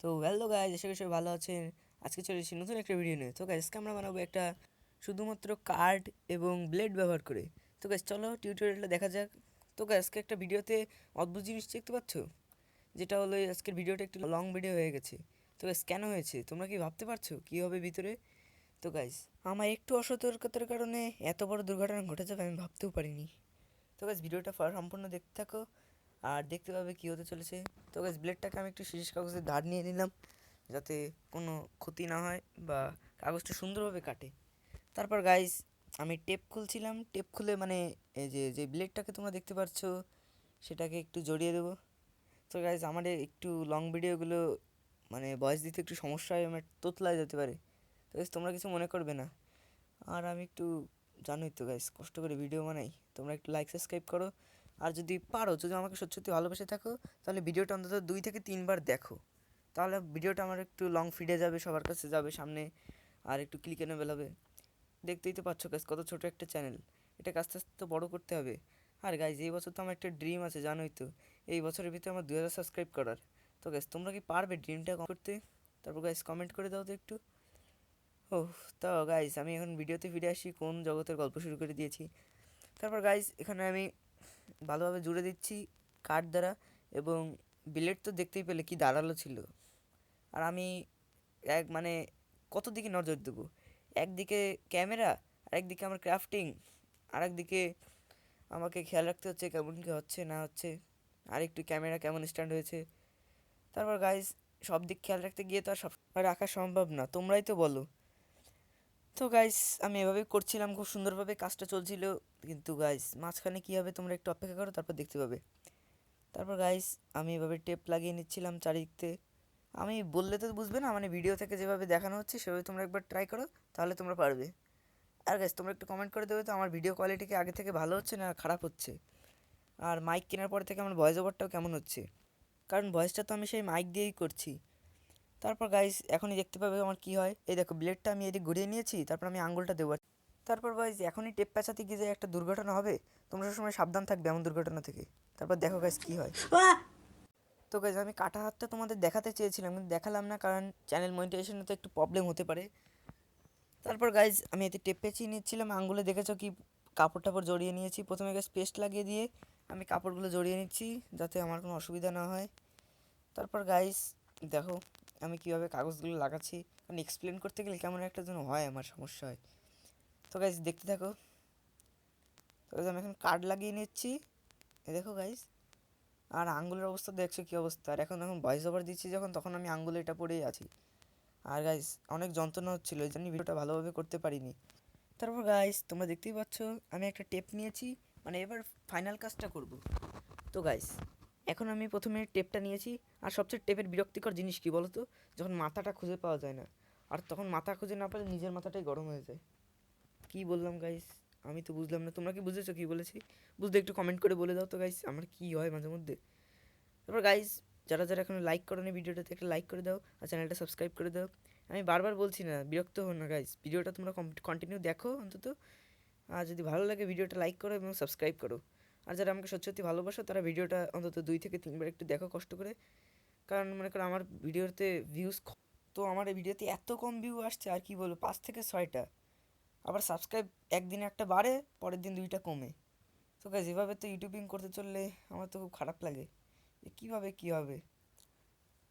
তো hello guys আশা করি সবাই ভালো আছেন। আজকে চলে এসেছি নতুন একটা ভিডিও নিয়ে। তো গাইজ আজকে আমরা বানাবো একটা শুধুমাত্র কার্ড এবং ব্লেড ব্যবহার করে। তো গাইজ চলো টিউটোরিয়ালটা দেখা যাক। তো আজকে একটা ভিডিওতে অদ্ভুত জিনিস দেখতে পাচ্ছ? যেটা হলো আজকের ভিডিওটা একটু লং ভিডিও হয়ে গেছে। তো গাইজ কেন হয়েছে? তোমরা কি ভাবতে পারছ? কী হবে ভিতরে? তো গাইজ আমার একটু অসতর্কতার কারণে এত বড় দুর্ঘটনা ঘটে যাবে আমি ভাবতেও পারিনি। তো গাইজ ভিডিওটা সম্পূর্ণ দেখতে থাকো। আর দেখতে পাবে কী হতে চলেছে। তো গাইজ ব্লেডটাকে আমি একটু শিরিষ কাগজে ধার নিয়ে নিলাম, যাতে কোনো ক্ষতি না হয় বা কাগজটা সুন্দরভাবে কাটে। তারপর গাইজ আমি টেপ খুলছিলাম। টেপ খুলে মানে এই যে যে ব্লেডটাকে তোমরা দেখতে পাচ্ছ, সেটাকে একটু জড়িয়ে দেবো। তো গাইজ আমার একটু লং ভিডিওগুলো মানে ভয়েস দিতে একটু সমস্যা হয় আমার তোতলায় যেতে পারে। তো গাইজ তোমরা কিছু মনে করবে না। আর আমি একটু, জানোই তো গাইজ কষ্ট করে ভিডিও বানাই। তোমরা একটু লাইক সাবস্ক্রাইব করো। আর যদি পারো, যদি আমাকে সত্যি সত্যি ভালোবেসে থাকো, তাহলে ভিডিওটা অন্তত দুই থেকে তিনবার দেখো। তাহলে ভিডিওটা আমার একটু লং ফিডে যাবে, সবার কাছে যাবে সামনে, আর একটু ক্লিকেনেবেল হবে দেখতেই তো পাচ্ছ গাছ কত ছোটো একটা চ্যানেল এটাকে আস্তে আস্তে তো বড়ো করতে হবে। আর গাইজ এই বছর তো আমার একটা ড্রিম আছে, জানোই তো। এই বছরের ভিতরে আমার দু হাজার সাবস্ক্রাইব করার। তো গাইজ তোমরা কি পারবে ড্রিমটা করতে? তারপর গাইজ কমেন্ট করে দাও তো একটু। ও তো গাইজ আমি এখন ভিডিওতে ফিরে আসি, কোন জগতের গল্প শুরু করে দিয়েছি। তারপর গাইজ এখানে আমি ভালোভাবে জুড়ে দিচ্ছি কাঠ দ্বারা এবং বিলেট তো দেখতেই পেলে কি দাঁড়াল ছিল। আর আমি এক মানে কত দিকে নজর দেবো? একদিকে ক্যামেরা আর একদিকে আমার ক্রাফটিং আর একদিকে আমাকে খেয়াল রাখতে হচ্ছে কেমন কী হচ্ছে, না হচ্ছে আর একটু ক্যামেরা কেমন স্ট্যান্ড হয়েছে। তারপর গাইজ সব দিক খেয়াল রাখতে গিয়ে তো আর সব রাখা সম্ভব না। তোমরাই তো বলো। তো গাইস আমি এভাবেই করছিলাম, খুব সুন্দরভাবে কাজটা চলছিল। কিন্তু গাইস মাঝখানে কী হবে তোমরা একটু অপেক্ষা করো, তারপর দেখতে পাবে। তারপর গাইস আমি এভাবে টেপ লাগিয়ে নিচ্ছিলাম চারিদিকতে। আমি বললে তো বুঝবে না মানে ভিডিও থেকে যেভাবে দেখানো হচ্ছে, সেভাবে তোমরা একবার ট্রাই করো, তাহলে তোমরা পারবে। আর গাইস তোমরা একটু কমেন্ট করে দেবে তো, আমার ভিডিও কোয়ালিটি কি আগে থেকে ভালো হচ্ছে না খারাপ হচ্ছে? আর মাইক কেনার পর থেকে আমার ভয়েস ওভারটাও কেমন হচ্ছে? কারণ ভয়েসটা তো আমি সেই মাইক দিয়েই করছি। তারপর গাইস এখনই দেখতে পাবে আমার কি হয়। এই দেখো ব্লেডটা আমি এদিকে ঘুরিয়ে নিয়েছি, তারপর আমি আঙুলটা দেবো। তারপর গাইজ এখনই টেপ পেঁচাতে গিয়ে যে একটা দুর্ঘটনা হবে, তোমরা সবসময় সাবধান থাকবে এমন দুর্ঘটনা থেকে। তারপর দেখো গাইস কি হয়। তো গাইজ আমি কাটা হাতটা তোমাদের দেখাতে চেয়েছিলাম, কিন্তু দেখালাম না, কারণ চ্যানেল মনিটাইজেশনে তো একটু প্রবলেম হতে পারে। তারপর গাইজ আমি এতে টেপ পেঁচিয়ে নিচ্ছিলাম, আঙ্গুলে দেখেছ কি কাপড় টাপড় জড়িয়ে নিয়েছি। প্রথমে গাছ পেস্ট লাগিয়ে দিয়ে আমি কাপড়গুলো জড়িয়ে নিচ্ছি, যাতে আমার কোনো অসুবিধা না হয়। তারপর গাইস দেখো আমি কীভাবে কাগজগুলো লাগাচ্ছি? কারণ এক্সপ্লেন করতে গেলে কেমন একটা যেন হয়, আমার সমস্যা হয়। তো গাইস দেখতে থাকো। তো আমি এখন কার্ড লাগিয়ে নিচ্ছি। এ দেখো গাইস আর আঙ্গুলের অবস্থা দেখছ কী অবস্থা? আর এখন যখন ভয়েস ওভার দিচ্ছি যখন, তখন আমি আঙ্গুলে এটা পড়েই আছি। আর গাইস অনেক যন্ত্রণা হচ্ছিল, এই জন্য ভিডিওটা ভালোভাবে করতে পারিনি। তারপর গাইস তোমরা দেখতেই পাচ্ছ, আমি একটা টেপ নিয়েছি। মানে এবার ফাইনাল কাজটা করব। তো গাইস এখন আমি প্রথমে টেপটা নিয়েছি। আর সবচেয়ে টেপের বিরক্তিকর জিনিস কি বলো তো যখন মাথাটা খুঁজে পাওয়া যায় না। আর তখন মাথা খুঁজে না পেলে নিজের মাথাটাই গরম হয়ে যায়। কি বললাম গাইস আমি তো বুঝলাম না। তোমরা কি বুঝেছ কি বলেছি? বুঝতে একটু কমেন্ট করে বলে দাও তো গাইস আমার কি হয় মাঝে মধ্যে। তারপর গাইস যারা যারা এখনও লাইক করোনি ভিডিওটাতে, একটা লাইক করে দাও আর চ্যানেলটা সাবস্ক্রাইব করে দাও। আমি বারবার বলছি না, বিরক্ত হো না গাইস ভিডিওটা তোমরা কন্টিনিউ দেখো অন্তত। আর যদি ভালো লাগে ভিডিওটা লাইক করো এবং সাবস্ক্রাইব করো। আর যারা আমাকে সত্যি সত্যি ভালোবাসো, তারা ভিডিওটা অন্তত দুই থেকে তিনবার একটু দেখো কষ্ট করে। কারণ মনে করো আমার ভিডিওতে ভিউজ তো আমার এই ভিডিওতে এত কম ভিউ আসছে, আর কি বলব, পাঁচ থেকে ছয়টা। আবার সাবস্ক্রাইব একদিনে একটা বাড়ে, পরের দিন দুইটা কমে। তো গাইজ এভাবে তো ইউটিউবিং করতে চললে আমার তো খুব খারাপ লাগে। যে কীভাবে কী হবে?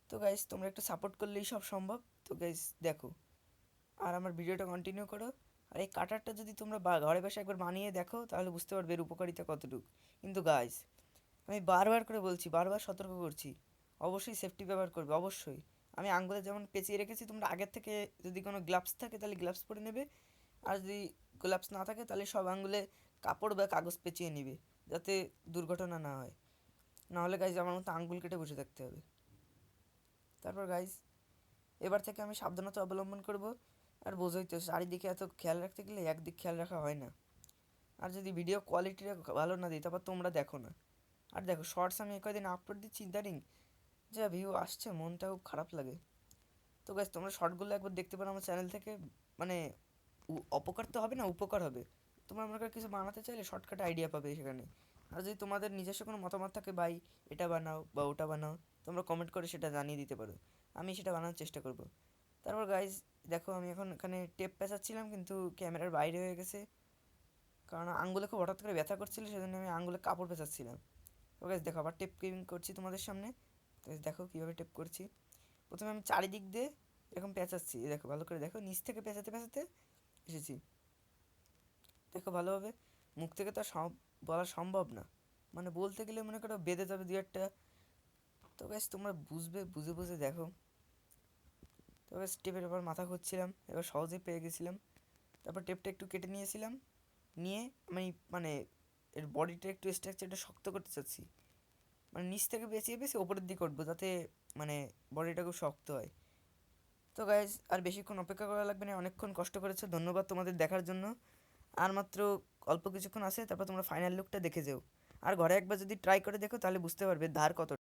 তো গাইজ তোমরা একটু সাপোর্ট করলেই সব সম্ভব। তো গাইজ দেখো। আর আমার ভিডিওটা কন্টিনিউ করো। আর এই কাটারটা যদি তোমরা ঘরে বসে একবার বানিয়ে দেখো, তাহলে বুঝতে পারবে এর উপকারিতা কতটুকু। কিন্তু গাইজ আমি বারবার করে বলছি, বারবার সতর্ক করছি। অবশ্যই সেফটি ব্যবহার করবে, অবশ্যই। আমি আঙ্গুলে যেমন পেঁচিয়ে রেখেছি, তোমরা আগের থেকে যদি কোনো গ্লাভস থাকে, তাহলে গ্লাভস পরে নেবে। আর যদি গ্লাভস না থাকে, তাহলে সব আঙ্গুলে কাপড় বা কাগজ পেঁচিয়ে নিবে, যাতে দুর্ঘটনা না হয়। নাহলে গাইজ আমার মতো আঙ্গুল কেটে বসে থাকতে হবে। তারপর গাইজ এবার থেকে আমি সাবধানতা অবলম্বন করব। আর বোঝোই তো চারিদিকে এত খেয়াল রাখতে গেলে একদিক খেয়াল রাখা হয় না। আর যদি ভিডিও কোয়ালিটিটা ভালো না দিই, তারপর তোমরা দেখো না। আর দেখো শর্টস আমি কয়দিন আপলোড দিচ্ছি ইদারিং যা ভিউ আসছে মনটা খুব খারাপ লাগে। তো গাইজ তোমরা শর্টগুলো একবার দেখতে পারো আমার চ্যানেল থেকে। মানে অপকার তো হবে না, উপকার হবে। তোমরা করো কিছু বানাতে চাইলে শর্টকাট আইডিয়া পাবে সেখানে। আর যদি তোমাদের নিজস্ব কোনো মতামত থাকে, ভাই, এটা বানাও বা ওটা বানাও, তোমরা কমেন্ট করে সেটা জানিয়ে দিতে পারো। আমি সেটা বানানোর চেষ্টা করব। তারপর গাইজ দেখো আমি এখন এখানে টেপ পেঁচাচ্ছিলাম কিন্তু ক্যামেরার বাইরে হয়ে গেছে। কারণ আঙ্গুলে খুব হঠাৎ করে ব্যথা করছিল, সেজন্য আমি আঙ্গুলে কাপড় পেঁচাচ্ছিলাম। তো গাইজ দেখো আবার টেপ কেবিং করছি তোমাদের সামনে। তো দেখো কীভাবে টেপ করছি। প্রথমে আমি চারিদিক দিয়ে এরকম পেঁচাচ্ছি। দেখো, ভালো করে দেখো, নিচ থেকে পেঁচাতে পেঁচাতে এসেছি। দেখো ভালোভাবে, মুখ থেকে তো সব বলা সম্ভব না। মানে বলতে গেলে মনে করো বেঁধে যাবে দু একটা। তো গ্যাস তোমরা বুঝবে, বুঝে বুঝে দেখো। গ্যাস টেপের এবার মাথা খুঁজছিলাম এবার সহজেই পেয়ে গেছিলাম। তারপর টেপটা একটু কেটে নিয়েছিলাম, নিয়ে আমি মানে এর বডিটা একটু স্ট্রাকচারটা শক্ত করতে চাচ্ছি। মানে নিচ থেকে বেঁচিয়ে বেশি ওপরের দিকে উঠবো যাতে মানে বডিটা খুব শক্ত হয়। তো গাইজ আর বেশিক্ষণ অপেক্ষা করা লাগবে না, অনেকক্ষণ কষ্ট করেছ, ধন্যবাদ তোমাদের দেখার জন্য। আর মাত্র অল্প কিছুক্ষণ আছে, তারপর তোমরা ফাইনাল লুকটা দেখে যেও। আর ঘরে একবার যদি ট্রাই করে দেখো, তাহলে বুঝতে পারবে ধার কত